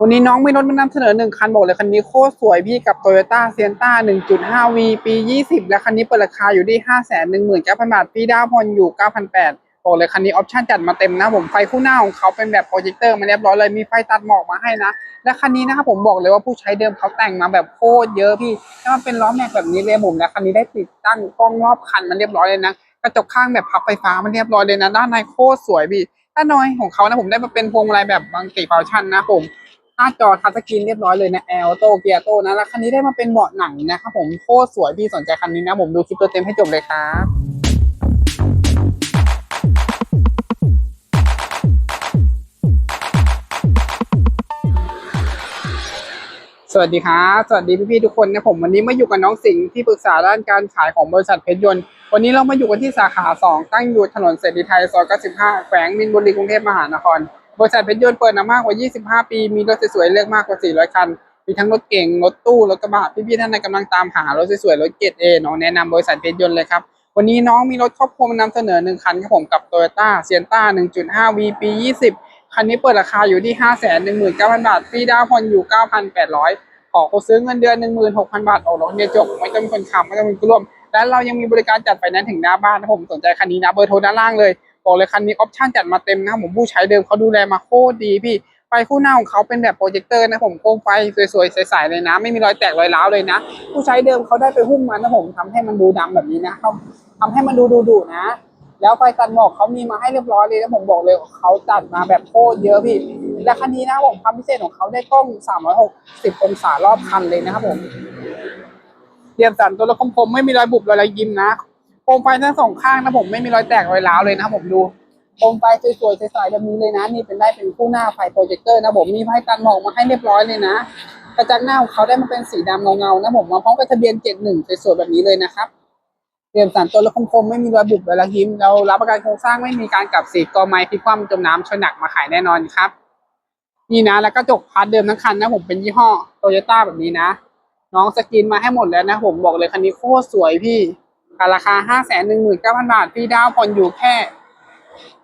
วันนี้น้องมีรถมานำเสนอหนึ่งคันบอกเลยคันนี้โคตรสวยพี่กับ Toyota s i e n t a 1.5V ปี 20 และคันนี้เปิดราคาอยู่ที่ 519,000 บาทพี่ดาวน์ผ่อนอยู่ 9,800บอกเลยคันนี้ออปชั่นจัดมาเต็มนะผมไฟคู่หน้าของเขาเป็นแบบโปรเจคเตอร์มาเรียบร้อยเลยมีไฟตัดหมอกมาให้นะ และคันนี้นะครับผมบอกเลยว่าผู้ใช้เดิมเขาแต่งมาแบบโคตรเยอะพี่ถ้ามันเป็นล้อแม็กแบบนี้เลยผมและคันนี้ได้ติดตั้งกล้องรอบคันมันเรียบร้อยเลยนะกระจกข้างแบบพับไฟฟ้ามันเรียบร้อยเลยนะด้านในโคตรสวยพี่ด้านในของเขานะผมได้มาเป็นพวงมาลัยแบบบางติฟังชันนะผม หน้าจอทัชสกรีนเรียบร้อยเลยนะแอลโตเกียโตนะแล้วคันนี้ได้มาเป็นเบาะหนังนะครับผมโคตรสวยพี่สนใจคันนี้นะผมดูคลิปตัวเต็มให้จบเลยครับสวัสดีครับสวัสดีพี่ๆทุกคนนะผมวันนี้มาอยู่กับน้องสิงห์ที่ปรึกษาด้านการขายของบริษัทเพชรยนต์วันนี้เรามาอยู่กันที่สาขา 2 ตั้งอยู่ถนนเสรีไทยซอย95แขวงมินบุรีกรุงเทพมหานคร บริษัทเพชรยนต์เปิดมามากกว่า 25 ปี มีรถสวยๆเลือกมากกว่า 400 คัน มีทั้งรถเก่ง รถตู้ รถกระบะ พี่ๆท่านใดกำลังตามหารถสวยๆ รถเกรดเอน้องแนะนำบริษัทเพชรยนต์เลยครับ วันนี้น้องมีรถครอบครัวมานำเสนอหนึ่งคันครับผมกับ Toyota s i e n t a 1.5V ปี20 คันนี้เปิดราคาอยู่ที่ 519,000 บาท ฟรีดาวน์ผ่อนอยู่ 9,800 ขอเขาซื้อเงินเดือน 16,000 บาท ออกรถเรียจบ ไม่ต้องมีคนขับไม่ต้องมีผู้ร่วม และเรายังมีบริการจัดไฟแนนซ์ถึงหน้าบ้านนะผม สนใจคันนี้นะ เบอร์โทรด้านล่างเลย บอกเลยคันนี้ออปชั่นจัดมาเต็มนะผมผู้ใช้เดิมเขาดูแลมาโคตรดีพี่ไฟคู่หน้าของเขาเป็นแบบโปรเจคเตอร์นะผมโคมไฟสวยๆใสๆเลยนะ ไม่มีรอยแตกรอยร้าวเลยนะ ผู้ใช้เดิมเขาได้ไปหุ้มมันนะผมทำให้มันดูดำแบบนี้นะเขาทำให้มันดูดูดุนะ แล้วไฟตัดหมอกเขามีมาให้เรียบร้อยเลยนะผมบอกเลยเขาจัดมาแบบโคตรเยอะพี่ และคันนี้นะผมความพิเศษของเขาได้กล้อง 360 องศารอบคันเลยนะครับผมเรียมสันตัวละคมๆไม่มีรอยบุบรอยยิ้มนะ โคมไฟทั้งสองข้างนะผมไม่มีรอยแตกรอยร้าวเลยนะผมดูโคมไฟสวยๆใสๆแบบนี้เลยนะ นี่เป็นได้เป็นคู่หน้าไฟโปรเจคเตอร์นะผมมีไฟกันหมอกมาให้เรียบร้อยเลยนะกระจังหน้าของเขาได้มาเป็นสีดำเงาๆนะผมมาพร้อมกับทะเบียน71สวยๆแบบนี้เลยนะครับเรียมสันตัวละคมๆไม่มีรอยบุบรอยยิ้มเรารับประกันโครงสร้างไม่มีการกลับสีกอไม้พลิกคว่ำจมน้ำชนหนักมาขายแน่นอนครับ นี่นะแล้วก็จกพาร์ทเดิมทั้งคันนะผมเป็นยี่ห้อโตโยต้าแบบนี้นะ น้องสกินมาให้หมดแล้วนะผมบอกเลยคันนี้โคตรสวยพี่ ราคาห้าแสนหนึ่งหมื่นเก้าพันบาท พี่ดาวผ่อนอยู่แค่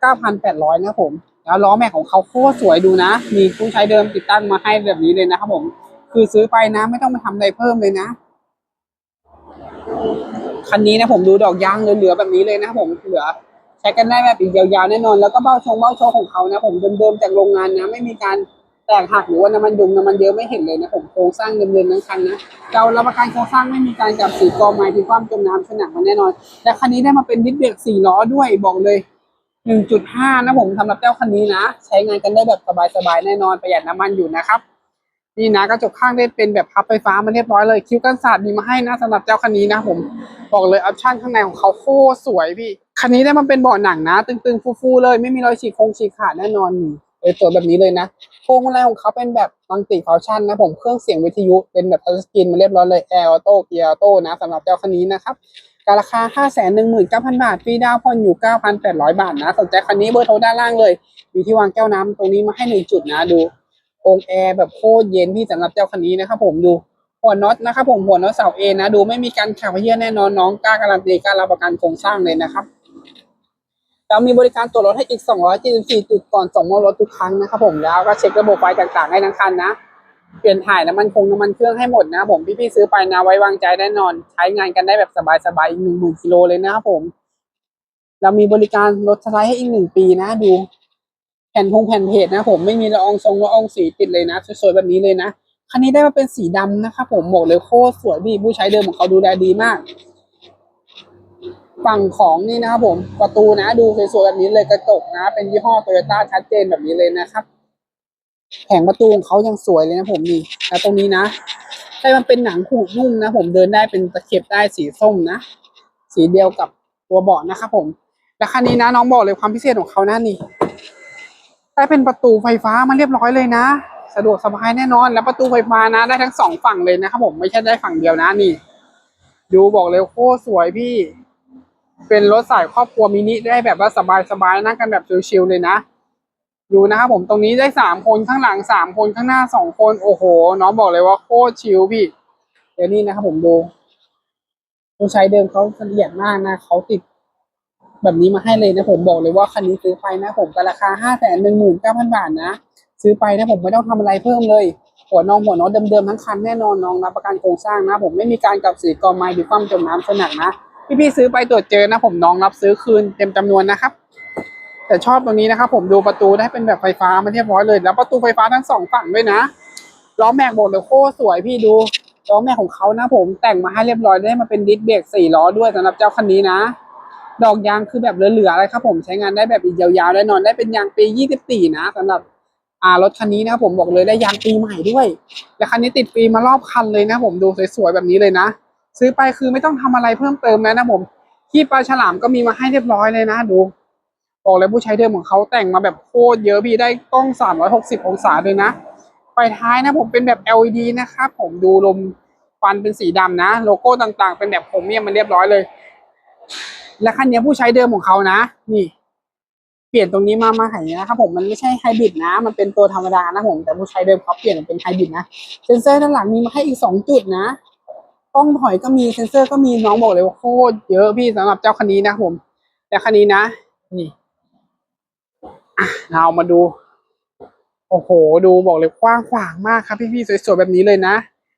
เก้าพันแปดร้อยนะผม แล้วล้อแม็กของเขาโคตรสวยดูนะ มีผู้ใช้เดิมติดตั้งมาให้แบบนี้เลยนะครับผม คือซื้อไปนะไม่ต้องมาทำอะไรเพิ่มเลยนะ คันนี้นะผมดูดอกยางเหลือๆแบบนี้เลยนะครับผมเหลือใช้กันได้แบบอีกยาวๆแน่นอน แล้วก็เบ้าชงเบ้าโชว์ของเขานะผมเดิมๆจากโรงงานนะไม่มีการ แตกหักหรือว่าน้ำมันยุงน้ำมันเยอะไม่เห็นเลยนะผมโครงสร้างเดิมๆทั้งคันนะเรารับประกันโครงสร้างไม่มีการจับสีกอไม้ที่ความจมน้ำฉนักมันแน่นอน และคันนี้ได้มาเป็นดิสเบรกสี่ล้อด้วยบอกเลย 1.5 นะผมสำหรับเจ้าคันนี้นะ ใช้งานกันได้แบบสบายๆแน่นอนประหยัดน้ำมันอยู่นะครับนี่นะกระจกข้างได้เป็นแบบพับไฟฟ้ามาเรียบร้อยเลยคิ้วกันศาสตร์มีมาให้นะสำหรับเจ้าคันนี้นะผมบอกเลยออปชั่นข้างในของเขาโคตรสวยพี่คันนี้ได้มาเป็นเบาะหนังนะ ตึงๆฟูๆเลย ไม่มีรอยฉีกโครงฉีกขาดแน่นอนนี่ เออสวยแบบนี้เลยนะโครงอะไรของเขาเป็นแบบมังติฟังก์ชันนะผมเครื่องเสียงวิทยุเป็นแบบทัชสกรีนมาเรียบร้อยเลยแอร์ออโต้เกียร์ออโต้นะสำหรับเจ้าคันนี้นะครับการราคา 5 1 9 0 0 0 บาทฟรีดาวน์ผ่อนอยู่ 9,800 บาทนะสนใจคันนี้เบอร์โทรด้านล่างเลยอยู่ที่วางแก้วน้ำตรงนี้มาให้หนึ่งจุดนะดูองแอร์แบบโคตรเย็นพี่สำหรับเจ้าคันนี้นะครับผมดูหัวน็อตนะครับผมหัวน็อตเสาเอนะดูไม่มีการขับเยี่ยแน่นอนน้องกล้าการันตีกล้ารับประกันโครงสร้างเลยนะครับ เรามีบริการตรวจรถให้อีก 274 จุดก่อนส่งมอบรถทุกครั้งนะครับผมแล้วก็เช็คระบบไฟต่างๆให้ทั้งคันนะ เปลี่ยนถ่ายน้ำมันคงน้ำมันเครื่องให้หมดนะผมพี่ๆซื้อไปนะไว้วางใจแน่นอน ใช้งานกันได้แบบสบายๆอีกหนึ่งหมื่นกิโลเลยนะครับผม เรามีบริการรถสไลด์ให้อีกหนึ่งปีนะดู แผ่นพงแผ่นเพจนะผมไม่มีละอองทรงละอองสีติดเลยนะสวยๆแบบนี้เลยนะคันนี้ได้มาเป็นสีดำนะครับผมบอกเลยโคตรสวยพี่ผู้ใช้เดิมของเขาดูแลดีมาก ฝั่งของนี่นะครับผมประตูนะดูสวยๆแบบนี้เลยกระจกนะ เป็นยี่ห้อโตโยต้าชัดเจนแบบนี้เลยนะครับแผงประตูของเขายังสวยเลยนะผมนี่แล้วตรงนี้นะใช่มันเป็นหนังขูดนุ่มนะผมเดินได้เป็นตะเข็บได้สีส้มนะ สีเดียวกับตัวเบาะนะครับผมและคันนี้นะน้องบอกเลยความพิเศษของเขานะนี่ได้เป็นประตูไฟฟ้ามาเรียบร้อยเลยนะ สะดวกสบายแน่นอน แล้วประตูไฟฟ้านะ ได้ทั้งสองฝั่งเลยนะครับผมไม่ใช่ได้ฝั่งเดียวนะนี่ ดูบอกเลยโคตรสวยพี่ เป็นรถสายครอบครัวมินิได้แบบว่าสบายๆนั่งกันแบบชิลๆเลยนะ ดูนะครับผมตรงนี้ได้สามคนข้างหลังสามคนข้างหน้าสองคนโอ้โห น้องบอกเลยว่าโคตรชิลพี่ เดี๋ยวนี้นะครับผมดูผู้ใช้เดิมเขาละเอียดมากนะเขาติดแบบนี้มาให้เลยนะผมบอกเลยว่าคันนี้ซื้อไปนะผมกับราคาห้าแสนหนึ่งหมื่นเก้าพันบาทนะซื้อไปนะผมไม่ต้องทำอะไรเพิ่มเลย หัวนองหัวน็อตเดิมๆทั้งคันแน่นอนน้องรับประกันโครงสร้างนะ ผมไม่มีการกลับสีกอไม้หรือความจมน้ำสนักนะ พี่ๆซื้อไปตรวจเจอนะผมน้องรับซื้อคืนเต็มจำนวนนะครับ แต่ชอบตรงนี้นะครับผมดูประตูได้เป็นแบบไฟฟ้ามาเรียบร้อยเลย แล้วประตูไฟฟ้าทั้งสองฝั่งด้วยนะล้อแม็กบอกเลยโคตรสวยพี่ดูล้อแม็กของเขานะผมแต่งมาให้เรียบร้อยได้มาเป็นดิสเบรกสี่ล้อด้วยสำหรับเจ้าคันนี้นะ ดอกยางคือแบบเหลือๆเลยครับผมใช้งานได้แบบอีกยาวๆได้นอนได้เป็นยางปี 24 นะสำหรับอ่ารถคันนี้นะครับผมบอกเลยได้ยางปีใหม่ด้วย และคันนี้ติดปีมารอบคันเลยนะ ผมดูสวยๆแบบนี้เลยนะ ซื้อไปคือไม่ต้องทำอะไรเพิ่มเติมแล้วนะผมขี้ปลาฉลามก็มีมาให้เรียบร้อยเลยนะดูบอกเลยผู้ใช้เดิมของเขาแต่งมาแบบโคตรเยอะพี่ได้กล้อง 360 องศาเลยนะไฟท้ายนะผมเป็นแบบ LED นะครับผมดูลมฟันเป็นสีดำนะ โลโก้ต่างๆ เป็นแบบโครเมียมันเรียบร้อยเลย และคันนี้ผู้ใช้เดิมของเขานะ นี่ เปลี่ยนตรงนี้มามาให้นะครับผมมันไม่ใช่ไฮบริดนะ มันเป็นตัวธรรมดานะผมแต่ผู้ใช้เดิมเขาเปลี่ยนเป็นไฮบริดนะเซนเซอร์ด้านหลังมีมาให้อีกสองจุดนะ กล้องถอยก็มีเซนเซอร์ก็มีน้องบอกเลยว่าโคตรเยอะพี่สำหรับเจ้าคันนี้นะผม แต่คันนี้นะ นี่เรามาดู โอ้โห ดูบอกเลยกว้างขวางมากครับพี่ๆสวยๆแบบนี้เลยนะ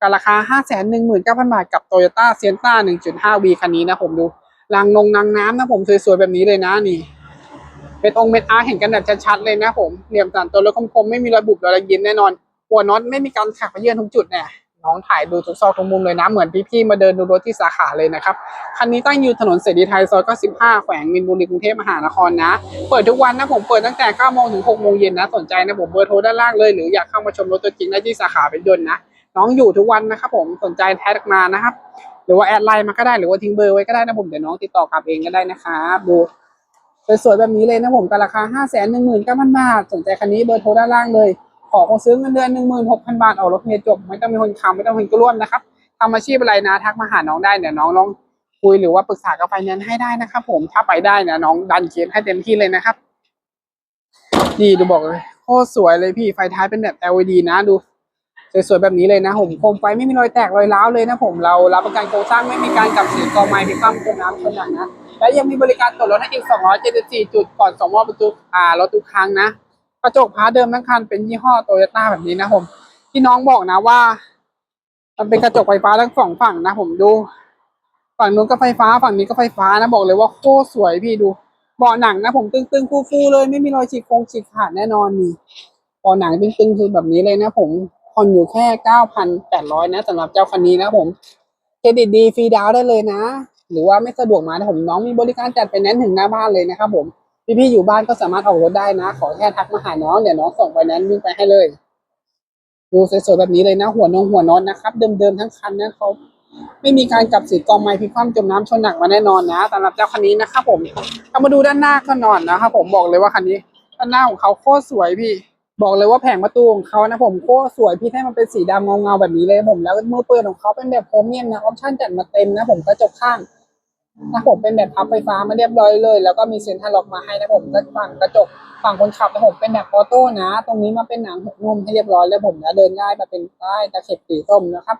กับราคา 5 1 9 0 0 0 บาทกับ Toyota s i e n t a 1.5V คันนี้นะผมดูรางนงนางน้ำนะผมสวยๆแบบนี้เลยนะนี่เป็นองค์เป็นอาร์เห็นกันแบบชัดๆเลยนะผมเหลี่ยมสันตัวรถคมๆไม่มีรอยบุบรอยยิ้มแน่นอนหัวน็อตไม่มีการขักไปเยื่อนทุกจุดเนี่ย น้องถ่ายดูทุกซอกทุกมุมเลยนะ เหมือนพี่ๆมาเดินดูรถที่สาขาเลยนะครับ คันนี้ตั้งอยู่ถนนเสรีไทยซอย95แขวงมินบุรีกรุงเทพมหานครนะ เปิดทุกวันนะผมเปิดตั้งแต่9โมงถึง6โมงเย็นนะ สนใจนะผมเบอร์โทรด้านล่างเลย หรืออยากเข้ามาชมรถตัวจริงได้ที่สาขาเป็นยนต์นะ น้องอยู่ทุกวันนะครับผม สนใจแท็กมานะครับ หรือว่าแอดไลน์มาก็ได้หรือว่าทิ้งเบอร์ไว้ก็ได้นะผม เดี๋ยวน้องติดต่อกลับเองก็ได้นะครับดูสวยๆแบบนี้เลยนะผมกับราคา 5 1 9 0 0 0บาท สนใจคันนี้เบอร์โทรด้านล่างเลย ขอคนซื้อเงินเดือน16,000บาทเอารถเมล์จบ ไม่ต้องมีคนค้ำไม่ต้องมีคนร่วมนะครับทำอาชีพอะไรนะทักมาหาน้องได้เดี๋ยวน้องลองคุยหรือว่าปรึกษากับไฟแนนซ์ให้ได้นะครับผมถ้าไปได้นะน้องดันเคสให้เต็มที่เลยนะครับนี่ดูบอกเลยโคตรสวยเลยพี่ไฟท้ายเป็นแบบ LED นะดูสวยๆแบบนี้เลยนะผมโคมไฟไม่มีรอยแตกรอยร้าวเลยนะผมเรารับประกันโครงสร้างไม่มีการกับสีกอไม้พิความจมน้ำชนหนักนะและยังมีบริการตรวจรถให้อีก274จุดก่อนส่งมอบรรทุกอ่ารถทุกครั้งนะ กระจกพาร์ทเดิมทั้งคันเป็นยี่ห้อโตโยต้าแบบนี้นะผม ที่น้องบอกนะว่า มันเป็นกระจกไฟฟ้าทั้งสองฝั่งนะผมดู ฝั่งนู้นก็ไฟฟ้าฝั่งนี้ก็ไฟฟ้านะบอกเลยว่าโคตรสวยพี่ดูเบาะหนังนะผมตึงๆฟูๆเลยไม่มีรอยฉีกโครงฉีกขาดแน่นอนนี่เบาะหนังตึงๆคือแบบนี้เลยนะผมผ่อนอยู่แค่เก้าพันแปดร้อยนะสำหรับเจ้าคันนี้นะผมเครดิตดีฟรีดาวน์ได้เลยนะ หรือว่าไม่สะดวกมานะผมน้องมีบริการจัดไปแนนซ์ถึงหน้าบ้านเลยนะครับผม พี่ๆอยู่บ้านก็สามารถออกรถได้นะ ขอแค่ทักมาหาน้องเดี๋ยวน้องส่งไปนนซ์วิ่งไปให้เลย ดูสวยๆแบบนี้เลยนะ หัวนงหัวนอนนะครับ เดิมๆทั้งคันนะเขาไม่มีการกลับสีกองไม้พิคว่ำจมน้ำชนหนักมาแน่นอนนะสำหรับเจ้าคันนี้นะครับผมเอามาดูด้านหน้าก็นอนนะครับผมบอกเลยว่าคันนี้ด้านหน้าของเขาโคตรสวยพี่ บอกเลยว่าแผงประตูของเขานะผมโคตรสวยพี่ให้มันเป็นสีดำเงาๆแบบนี้เลยผมแล้วมือเปิดของเขาเป็นแบบโครเมียมนะออปชั่นจัดมาเต็มนะผมกระจกข้าง นะผมเป็นแบบพับไฟฟ้ามาเรียบร้อยเลย แล้วก็มีเซ็นทรัลล็อกมาให้นะผมก็ฝั่งกระจกฝั่งคนขับนะผมเป็นแบบออโต้นะ ตรงนี้มาเป็นหนังหกนุ่มให้เรียบร้อยแล้วผมนะเดินง่ายมาเป็นใต้ตะเข็บสีส้มนะครับ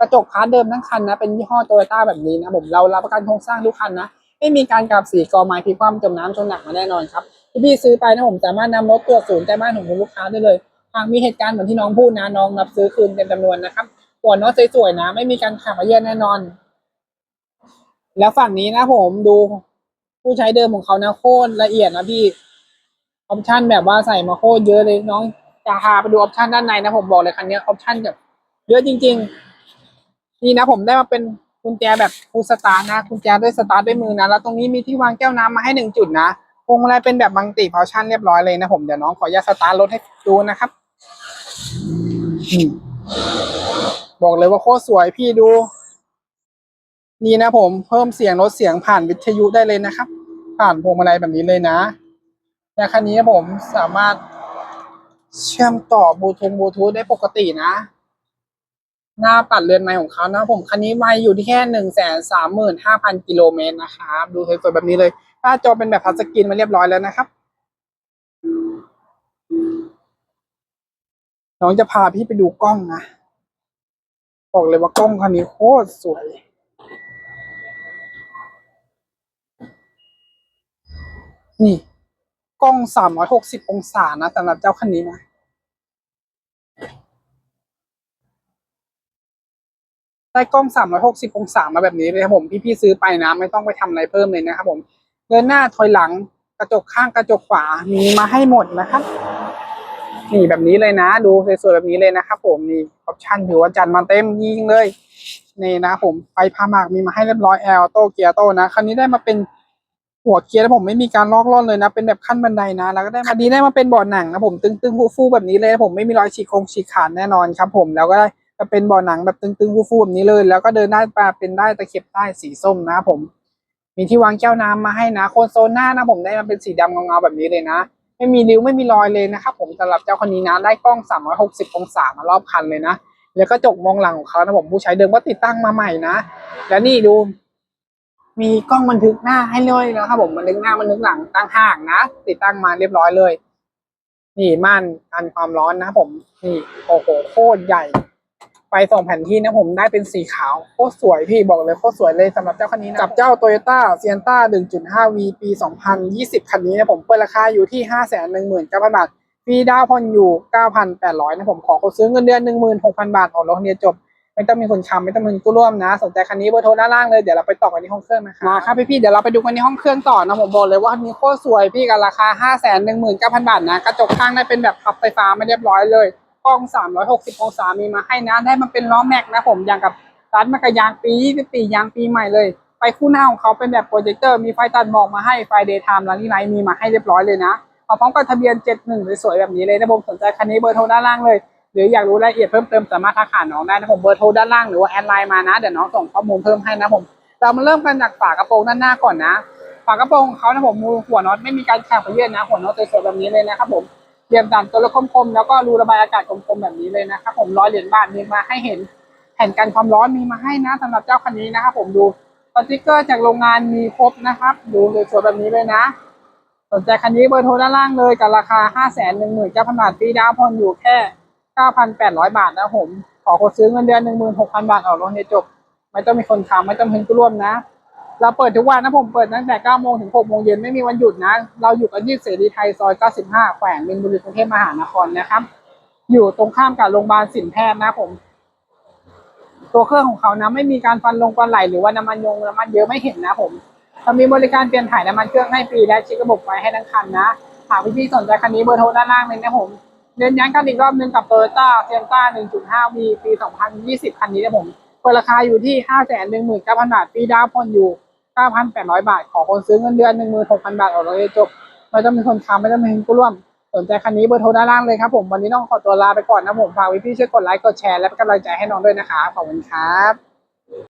กระจกพาร์ทเดิมทั้งคันนะเป็นยี่ห้อโตโยต้าแบบนี้นะผมเรารับประกันโครงสร้างทุกคันนะไม่มีการกลับสีกอไม้พิคว่ำจมน้ำชนหนักมาแน่นอนครับที่พี่ซื้อไปนะผมสามารถนำรถตรวจศูนย์ใต้บ้านของคุณลูกค้าได้เลยหากมีเหตุการณ์เหมือนที่น้องพูดนะน้องรับซื้อคืนเต็มจำนวนนะครับหัวน็อตสวยๆนะ ไม่มีการขาดมาเยื่อแน่นอน แล้วฝั่งนี้นะผมดูผู้ใช้เดิมของเขานะโคตรละเอียดนะพี่ออปชันแบบว่าใส่มาโคตรเยอะเลยน้องจะพาไปดูออปชันด้านในนะผมบอกเลยคันนี้ออปชันแบบเยอะจริง ๆ นี่นะผมได้มาเป็นกุญแจแบบฟูสตาร์นะกุญแจด้วยสตาร์ทด้วยมือนะแล้วตรงนี้มีที่วางแก้วน้ำมาให้หนึ่งจุดนะพวงมาลัยเป็นแบบมังติพาวชั่นเรียบร้อยเลยนะผมเดี๋ยวน้องขออนุญาตสตาร์ทรถให้ดูนะครับบอกเลยว่าโคตรสวยพี่ดู นี่นะผมเพิ่มเสียงลดเสียงผ่านวิทยุได้เลยนะครับ ผ่านพวงมาลัยแบบนี้เลยนะและคันนี้ผมสามารถเชื่อมต่อบลูทูธบลูทูธได้ปกตินะ หน้าปัดเรือนไม้ของเขานะผมคันนี้ไม้อยู่ที่แค่หนึ่งแสนสามหมื่นห้าพันกิโลเมตรนะครับดูสวยๆแบบนี้เลยหน้าจอเป็นแบบทัสกรีนมาเรียบร้อยแล้วนะครับน้องจะพาพี่ไปดูกล้องนะ บอกเลยว่ากล้องคันนี้โคตรสวย นี่กล้องสามร้อยหกสิบองศานะสำหรับเจ้าคันนี้นะได้กล้องสามร้อยหกสิบองศามาแบบนี้เลยครับผมพี่ๆซื้อไปนะ ไม่ต้องไปทำอะไรเพิ่มเลยนะครับผมเดินหน้าถอยหลังกระจกข้างกระจกขวามีมาให้หมดนะครับนี่แบบนี้เลยนะ ดูสวยๆแบบนี้เลยนะครับผมนี่ออปชั่นอยู่ว่าจันมาเต็มยิ่งเลยนี่นะผมไฟพามากมีมาให้เรียบร้อยแอลโตเกียโตนะคันนี้ได้มาเป็น หัวเกียร์แล้วผมไม่มีการลอกล่อนเลยนะ เป็นแบบขั้นบันไดนะ แล้วก็ได้คันนี้ได้มาเป็นบาะหนังนะผมตึงๆฟูๆแบบนี้เลยผมไม่มีรอยฉีกโครงฉีกขาดแน่นอนครับผมแล้วก็ได้จะเป็นบาะหนังแบบตึงๆฟูๆแบบนี้เลย แล้วก็เดินได้มาเป็นได้ตะเข็บใต้สีส้มนะผม มีที่วางแก้วน้ำมาให้นะโคนโซนหน้านะผมได้มาเป็นสีดำเงาๆแบบนี้เลยนะ ไม่มีริ้วไม่มีรอยเลยนะครับผมสำหรับเจ้าคันนี้นะได้กล้อง 360 องศามารอบคันเลยนะ แล้วก็จกมองหลังของเขานะผมผู้ใช้เดิมก็ติดตั้งมาใหม่นะ แล้วนี่ดู มีกล้องบันทึกหน้าให้เลยนะครับผมบันทึกหน้าบันทึกหลังตั้งห่างนะติดตั้งมาเรียบร้อยเลย นี่ม่านกันความร้อนนะครับผมนี่โอ้โหโคตรใหญ่ไฟสองแผ่นที่นะผมได้เป็นสีขาวโคตรสวยพี่บอกเลยโคตรสวยเลยสำหรับเจ้าคันนี้นะกับเจ้า Toyota s i e n t a 1.5V ปี 2020 คันนี้นะผมเปิดราคาอยู่ที่ 519,000 บาทฟรีดาวน์ผ่อนอยู่ 9,800 นะผมขอคนซื้อเงินเดือน 16,000 บาทออกรถคันเดียวจบ ไม่ต้องมีคนค้ำไม่ต้องมีคนกู้ร่วมนะ สนใจคันนี้เบอร์โทรด้านล่างเลยเดี๋ยวเราไปต่อกันที่ห้องเครื่องนะคะมาครับพี่ๆเดี๋ยวเราไปดูกันที่ห้องเครื่องต่อนะผมบอกเลยว่าคันนี้โคตรสวยพี่กับราคา 519,000 บาทนะกระจกข้างได้เป็นแบบขับไฟฟ้าไม่เรียบร้อยเลยกล้อง 360 องศามีมาให้นะได้มันเป็นล้อแม็กนะผมอย่างกับร้านมากระยางปี24ยางปีใหม่เลยไฟคู่หน้าของเขาเป็นแบบโปรเจคเตอร์มีไฟตัดหมอกมาให้ไฟเดย์ไทม์ลันนี่ไลท์มีมาให้เรียบร้อยเลยนะมาพร้อมกับทะเบียน 71สวยๆแบบนี้เลยนะผมสนใจคันนี้เบอร์โทรด้านล่างเลย หรืออยากรู้รายละเอียดเพิ่มเติมสามารถทักหาน้องได้นะผมเบอร์โทรด้านล่างหรือว่าแอดไลน์มานะเดี๋ยวน้องส่งข้อมูลเพิ่มให้นะผมเรามาเริ่มกันจากฝากระโปรงด้านหน้าก่อนนะฝากระโปรงของเขานะผมมือหัวน็อตไม่มีการแข็งไปเยื่อนนะหัวน็อตสวยๆแบบนี้เลยนะครับผมเหลี่ยมตันตัวละคมๆแล้วก็รูระบายอากาศคมๆแบบนี้เลยนะครับผมร้อยเหรียญบาทมีมาให้เห็นแผ่นกันความร้อนมีมาให้นะสำหรับเจ้าคันนี้นะครับผมดูสติ๊กเกอร์จากโรงงานมีครบนะครับ ดูสวยๆแบบนี้เลยนะ สนใจคันนี้เบอร์โทรด้านล่างเลยกับราคา 5 1 9 0 0 0บาทฟรีดาวน์ผ่อนอยู่แค่ 9,800 บาทนะผม ขอคนซื้อเงินเดือน 16,000 บาทออกรถให้จบ ไม่ต้องมีคนค้ำไม่ต้องเพ็นกู้ร่วมนะ เราเปิดทุกวันนะผมเปิดตั้งแต่9โมงถึง6โมงเย็นไม่มีวันหยุดนะ เราอยู่กันที่เสรีไทยซอย 95 แขวงมินบุรีกรุงเทพมหานครนะครับ อยู่ตรงข้ามกับโรงพยาบาลสินแพทย์นะผม ตัวเครื่องของเขานะไม่มีการฟันลงฟันไหลหรือว่าน้ำมันยงน้ำมันเยอะไม่เห็นนะผมเรามีบริการเปลี่ยนถ่ายน้ำมันเครื่องให้ฟรีและเช็คระบบไฟให้ทั้งคันนะหากพี่ๆสนใจคันนี้เบอร์โทรด้านล่างเลยนะผม เน้นย้ำกันอีกรอบหนึงกับ Toyota s i e n t a 1.5V ปี 2020 คันนี้นะผมเปิดราคาอยู่ที่ 519,000 บาทฟรีดาวน์ผ่อนอยู่ 9,800 บาท ขอคนซื้อเงินเดือน 16,000 บาทออกรถเลยจบ ไม่ต้องมีคนค้ำไม่ต้องมีคนกู้ร่วม สนใจคันนี้เบอร์โทรด้านล่างเลยครับผม วันนี้ต้องขอตัวลาไปก่อนนะผม ฝากพี่ๆช่วยกดไลค์ กดแชร์ และเป็นกำลังใจให้น้องด้วยนะครับขอบคุณครับ